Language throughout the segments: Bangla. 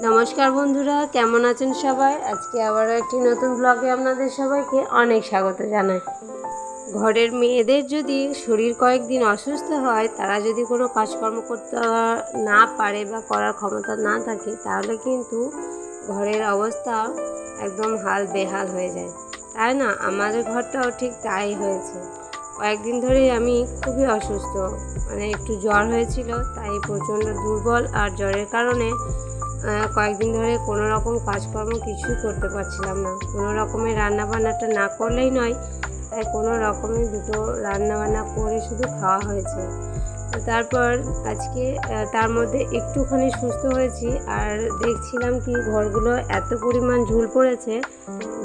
নমস্কার বন্ধুরা, কেমন আছেন সবাই? আজকে আবার একটি নতুন ব্লগে আপনাদের সবাইকে অনেক স্বাগত জানাই। ঘরের মেয়েদের যদি শরীর কয়েকদিন অসুস্থ হয়, তারা যদি কোনো কাজকর্ম করতে না পারে বা করার ক্ষমতা না থাকে, তাহলে কিন্তু ঘরের অবস্থা একদম হাল বেহাল হয়ে যায়। তাই না? আমাদের ঘরটাও ঠিক তাই হয়েছে। কয়েকদিন ধরেই আমি খুবই অসুস্থ। মানে একটু জ্বর হয়েছিল, তাই প্রচণ্ড দুর্বল আর জ্বরের কারণে কয়েকদিন ধরে কোনো রকম কাজকর্ম কিছুই করতে পারছিলাম না। কোনো রকমের রান্না বান্নাটা না করলেই নয়, তাই কোনো রকমে দুটো রান্না বান্না করে শুধু খাওয়া হয়েছে। তারপর আজকে তার মধ্যে একটুখানি সুস্থ হয়েছি আর দেখছিলাম কি ঘরগুলো এত পরিমাণ ঝুল পড়েছে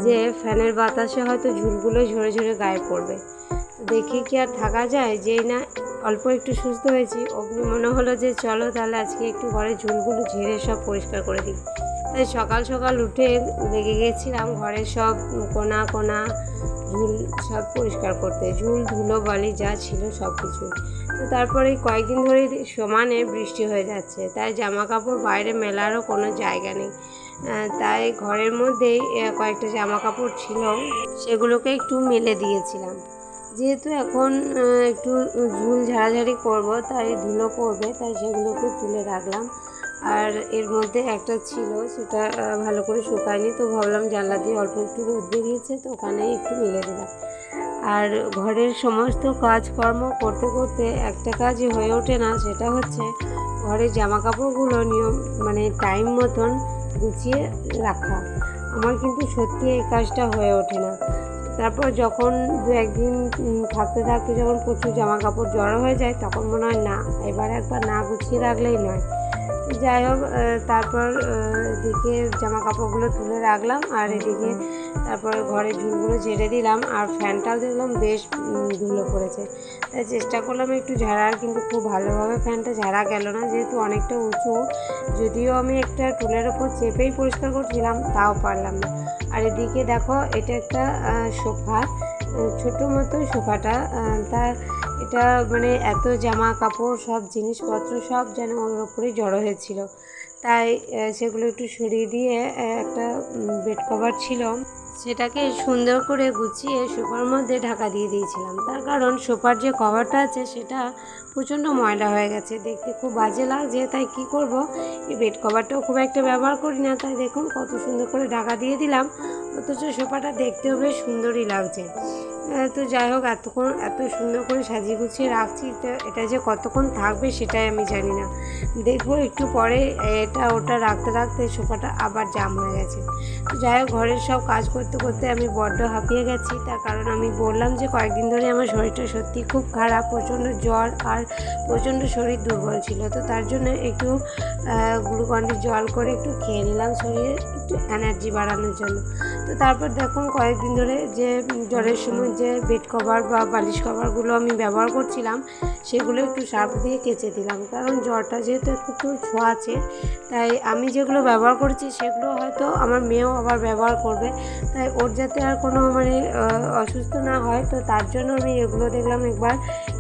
যে ফ্যানের বাতাসে হয়তো ঝুলগুলো ঝরে ঝরে গায়ে পড়বে। দেখে কি আর থাকা যায়? যেই না অল্প একটু সুস্থ হয়েছি। অমনি মনে হলো যে, চলো তাহলে আজকে একটু ঘরের ঝুলগুলো ঝেড়ে সব পরিষ্কার করে দিই। তাই সকাল সকাল উঠে লেগে গেছিলাম ঘরের সব কোনা কোনা ঝুল সব পরিষ্কার করতে। ঝুল, ধুলো, বালি যা ছিল সব কিছু। তো তারপরে কয়েকদিন ধরেই সমানে বৃষ্টি হয়ে যাচ্ছে। তাই জামা কাপড় বাইরে মেলারও কোনো জায়গা নেই। তাই ঘরের মধ্যেই কয়েকটা জামা কাপড় ছিল। সেগুলোকে একটু মেলে দিয়েছিলাম। যেহেতু এখন একটু ঝুল ঝাড়াঝাড়ি করব, তাই ধুলো পড়বে, তাই সেগুলোকে তুলে রাখলাম। আর এর মধ্যে একটা ছিল, সেটা ভালো করে শুকায়নি, তো ভাবলাম জানলা দিয়ে অল্প একটু রোদ বেরিয়েছে, তো ওখানেই একটু মিলে দিলাম। আর ঘরের সমস্ত কাজকর্ম করতে করতে একটা কাজই হয়ে ওঠে না, সেটা হচ্ছে ঘরের জামা কাপড়গুলো নিয়ম মানে টাইম মতন গুছিয়ে রাখা। আমার কিন্তু সত্যি এই কাজটা হয়ে ওঠে না। তারপর যখন দু একদিন থাকতে থাকতে যখন প্রচুর জামা কাপড় জড়ো হয়ে যায়, তখন মনে হয় না, এবার একবার না গুছিয়ে রাখলেই নয়। যাই হোক তারপর এদিকে জামা কাপড়গুলো তুলে রাখলাম আর এদিকে তারপর ঘরের ঝুলগুলো ঝেড়ে দিলাম আর ফ্যানটাও দেখলাম বেশ ধুলো পড়েছে। তাই চেষ্টা করলাম একটু ঝাড়ার কিন্তু খুব ভালোভাবে ফ্যানটা ঝাড়া গেল না, যেহেতু অনেকটা উঁচু। যদিও আমি একটা টুলের ওপর চেপেই পরিষ্কার করছিলাম, তাও পারলাম না। আর এদিকে দেখো, এটা একটা সোফা। ছোট মতো সোফাটা। তার এটা মানে এত জামা কাপড়, সব জিনিসপত্র সব যেন ওর ওপরে জড়ো হয়েছিল। তাই সেগুলো একটু সরিয়ে দিয়ে একটা বেড কভার ছিল। সেটাকে সুন্দর করে গুছিয়ে সোফার মধ্যে ঢাকা দিয়ে দিয়েছিলাম। তার কারণ সোফার যে কভারটা আছে, সেটা প্রচণ্ড ময়লা হয়ে গেছে। দেখতে খুব বাজে লাগছে, তাই কি করব? এই বেড কভারটাও খুব একটা ব্যবহার করি না। তাই দেখুন, কত সুন্দর করে ঢাকা দিয়ে দিলাম। অথচ সোফাটা দেখতেও বেশ সুন্দরই লাগছে। তো যাই হোক, এতক্ষণ, এত সুন্দর করে সাজিয়ে গুছিয়ে রাখছি। এটা যে কতক্ষণ থাকবে, সেটাই আমি জানি না। দেখব একটু পরে, এটা ওটা রাখতে রাখতে সোফাটা আবার জাম হয়ে গেছে। তো যাই হোক, ঘরের সব কাজ করতে করতে করতে আমি বড্ড হাঁপিয়ে গেছি। তার কারণ আমি বললাম যে কয়েকদিন ধরে আমার শরীরটা সত্যি খুব খারাপ, প্রচণ্ড জ্বর আর প্রচণ্ড শরীর দুর্বল ছিল। তো তার জন্য একটু গ্লুকন্ডির জল করে একটু খেয়ে নিলাম শরীরে, একটু এনার্জি বাড়ানোর জন্য। তো তারপর দেখুন কয়েকদিন ধরে যে জ্বরের সময় যে বেড কভার বা বালিশ কভারগুলো আমি ব্যবহার করছিলাম, সেগুলো একটু সার্ফ দিয়ে কেচে দিলাম। কারণ জ্বরটা যেহেতু একটু ছোঁয়া আছে, তাই আমি যেগুলো ব্যবহার করেছি সেগুলো হয়তো আমার মেয়েও আবার ব্যবহার করবে। তাই ওর যাতে আর কোনো মানে অসুস্থ না হয়, তো তার জন্য আমি এগুলো দেখলাম একবার।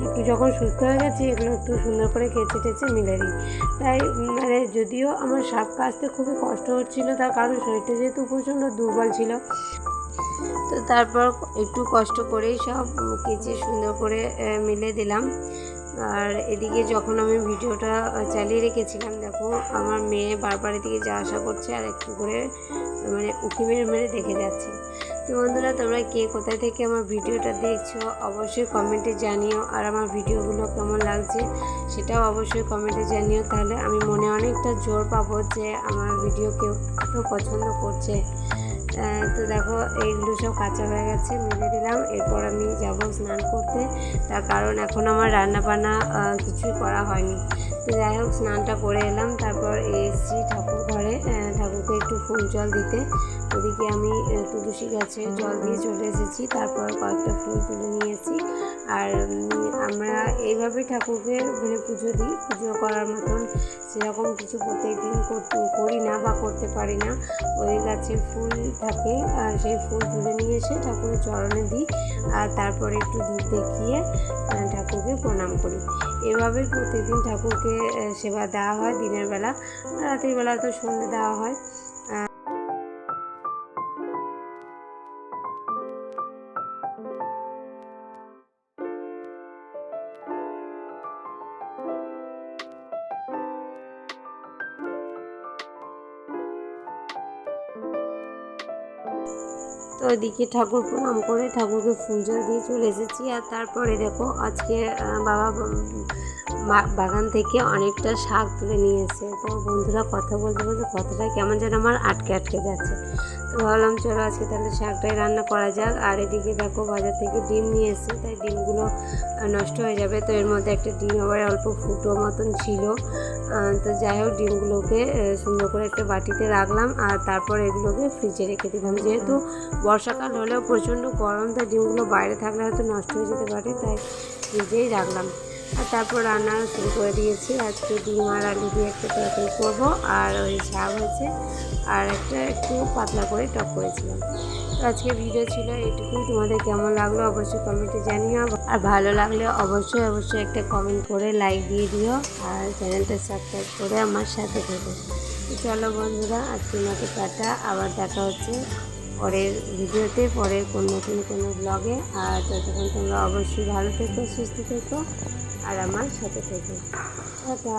একটু যখন সুস্থ হয়ে গেছি, এগুলো একটু সুন্দর করে কেচে টেচে মিলে দিই তাই মানে যদিও আমার সাপ কাচতে খুবই কষ্ট হচ্ছিল, তার কারণ শরীরটা যেহেতু প্রচণ্ড দুর্বল ছিল। তো তারপর একটু কষ্ট করেই সব কেচে সুন্দর করে মিলে দিলাম। আর এদিকে যখন আমি ভিডিওটা চালিয়ে রেখেছিলাম, দেখো, আমার মেয়ে বারবার এদিকে যা আসা করছে, আর একটু করে মানে উঁকি মেরে মেরে দেখে যাচ্ছে। তো বন্ধুরা, তোমরা কে কোথায় থেকে আমার ভিডিওটা দেখছ, অবশ্যই কমেন্টে জানিও আর আমার ভিডিওগুলো কেমন লাগছে সেটাও অবশ্যই কমেন্টে জানিও। তাহলে আমি মনে অনেকটা জোর পাবো যে আমার ভিডিও কেউ এত পছন্দ করছে। তো দেখো এইগুলো সব কাঁচা হয়ে গেছে, মেলে দিলাম। এরপর আমি যাব স্নান করতে। তার কারণ এখন আমার রান্না বান্না কিছুই করা হয়নি। তো যাই হোক, স্নানটা করে এলাম। তারপর এসেছি ঠাকুর ঘরে ঠাকুরকে একটু ফুল জল দিতে। ওদিকে আমি তুলসী গাছে জল দিয়ে চলে এসেছি। তারপর কয়েকটা ফুল তুলে নিয়েছি আর আমরা এইভাবে ঠাকুরকে মানে পুজো দিই। পুজো করার মতন সেরকম কিছু প্রত্যেক দিন করি না বা করতে পারি না। ওই গাছে ফুল থাকে, আর সেই ফুল তুলে নিয়ে এসে ঠাকুরের চরণে দিই। আর তারপরে একটু দুধ দেখিয়ে ঠাকুরকে প্রণাম করি। এভাবেই প্রতিদিন ঠাকুরকে সেবা দেওয়া হয় দিনের বেলা রাতের বেলা তো সন্ধে দেওয়া হয়। তো ওইদিকে ঠাকুর প্রণাম করে ঠাকুরকে ফুল জল দিয়ে চলে এসেছি। আর তারপরে দেখো আজকে বাবা বাগান থেকে অনেকটা শাক তুলে নিয়েছে তো বন্ধুরা কথা বলতে বলতে কথাটা কেমন যেন আমার আটকে আটকে যাচ্ছে। তো ভাবলাম, চলো আজকে তাহলে শাকটাই রান্না করা যাক। আর এদিকে দেখো বাজার থেকে ডিম নিয়ে এসেছে, তাই ডিমগুলো নষ্ট হয়ে যাবে। তো এর মধ্যে একটা ডিম আবার অল্প ফুটো মতন ছিল। তো যাই হোক, ডিমগুলোকে সুন্দর করে একটা বাটিতে রাখলাম। আর তারপর এগুলোকে ফ্রিজে রেখে দিলাম। যেহেতু বর্ষাকাল হলেও প্রচণ্ড গরম, তাই ডিমগুলো বাইরে থাকলে হয়তো নষ্ট হয়ে যেতে পারে, তাই ফ্রিজেই রাখলাম। আর তারপর রান্না শুরু করে দিয়েছি। আজকে ডিম আর আলু দিয়ে একটা তরকারি করব। আর ওই শাক হয়েছে। আর একটা একটু পাতলা করে টক করেছিলাম। তো আজকে ভিডিও ছিল এইটুকুই। তোমাদের কেমন লাগল অবশ্যই কমেন্টে জানিও। আর ভালো লাগলে অবশ্যই অবশ্যই একটা কমেন্ট করে লাইক দিয়ে দিও। আর চ্যানেলটা সাবস্ক্রাইব করে আমার সাথে থেকো। চলো বন্ধুরা আজকে মতো টাটা। আবার দেখা হচ্ছে পরের ভিডিওতে পরের কোনো নতুন কোনো ব্লগে আর ততক্ষণ তোমরা অবশ্যই ভালো থেকো, সুস্থ থেকো। আর আমার সাথে থেকে। টাটা।